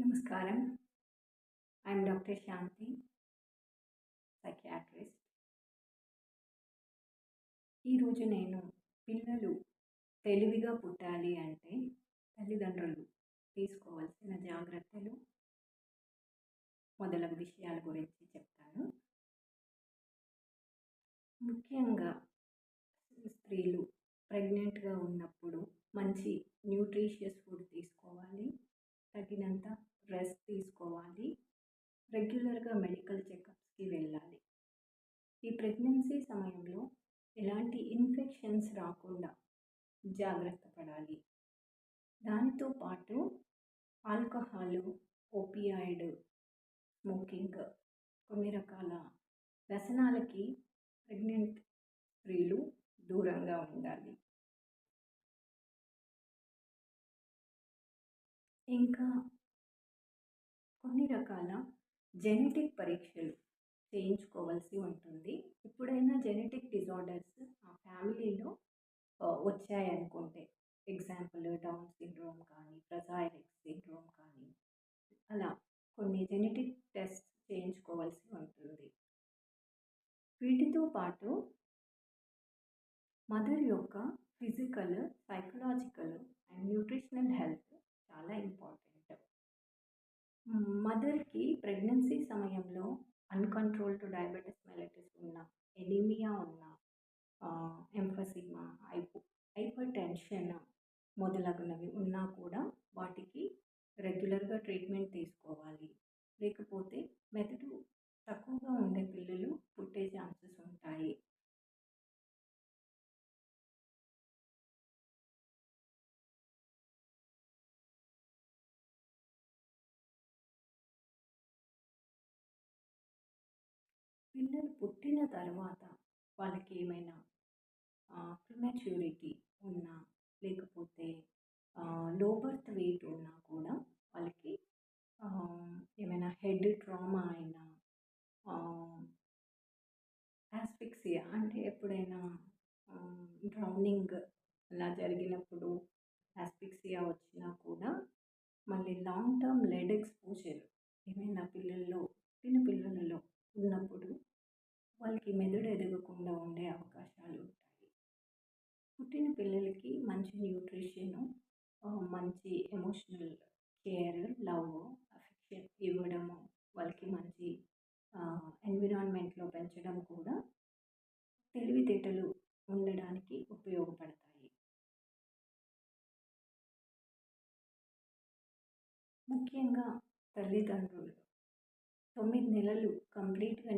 నమస్కారం. I'm doctor Shanti psychiatrist. ఈరోజు నేను పిల్లలు తెలివిగా పుట్టాలి అంటే తల్లిదండ్రులు తీసుకోవాల్సిన జాగ్రత్తలు మొదలగు విషయాల గురించి చెప్తాను. ముఖ్యంగా స్త్రీలు ప్రెగ్నెంట్గా ఉన్నప్పుడు మంచి న్యూట్రిషియస్ ఫుడ్ తీసుకోవాలి. తగినంత రెస్ట్ తీసుకోవాలి. రెగ్యులర్గా మెడికల్ చెకప్స్కి వెళ్ళాలి. ఈ ప్రెగ్నెన్సీ సమయంలో ఎలాంటి ఇన్ఫెక్షన్స్ రాకుండా జాగ్రత్త పడాలి. దానితో పాటు ఆల్కహాల్ ఓపియాయిడ్ స్మోకింగ్ కొన్ని రకాల వ్యసనాలకి ప్రెగ్నెంట్ స్త్రీలు దూరంగా ఉండాలి. ఇంకా కొన్ని రకాల జెనెటిక్ పరీక్షలు చేయించుకోవాల్సి ఉంటుంది. ఎప్పుడైనా జెనెటిక్ డిజార్డర్స్ ఆ ఫ్యామిలీలో వచ్చాయనుకుంటే ఎగ్జాంపుల్ డౌన్ సిండ్రోమ్ కానీ ప్రజాయిరిక్ సిండ్రోమ్ కానీ అలా కొన్ని జెనెటిక్ టెస్ట్ చేయించుకోవాల్సి ఉంటుంది. వీటితో పాటు మదర్ యొక్క physical psychological and nutritional health మదర్కి ప్రెగ్నెన్సీ సమయంలో అన్కంట్రోల్డ్ డయాబెటిస్ మెలటిస్ ఉన్న ఎనీమియా ఉన్న ఎంఫసిమా హైపో హైపర్ టెన్షన్ మొదలగునవి ఉన్నా కూడా వాటికి రెగ్యులర్గా ట్రీట్మెంట్ తీసుకోవాలి. పుట్టిన తర్వాత వాళ్ళకి ఏమైనా ప్రిమాచ్యూరిటీ ఉన్నా లేకపోతే లో బర్త్ వెయిట్ ఉన్నా కూడా వాళ్ళకి ఏమైనా హెడ్ ట్రామా అయినా యాస్ఫిక్సియా అంటే ఎప్పుడైనా డ్రౌనింగ్ అలా జరిగినప్పుడు యాస్ఫిక్సియా వచ్చినా కూడా మళ్ళీ లాంగ్ టర్మ్ లెడ్ ఎక్స్పోజర్ ఏమైనా పిల్లల్లో ఉన్నప్పుడు వారికి మెదడు ఎదగకుండా ఉండే అవకాశాలు ఉంటాయి. పుట్టిన పిల్లలకి మంచి న్యూట్రిషన్ మంచి ఎమోషనల్ కేర్ లవ్ అఫెక్షన్ ఇవ్వడము వాళ్ళకి మంచి ఎన్విరాన్మెంట్లో పెంచడం కూడా తెలివితేటలు ఉండడానికి ఉపయోగపడతాయి. ముఖ్యంగా తల్లిదండ్రులు తొమ్మిది నెలలు కంప్లీట్గా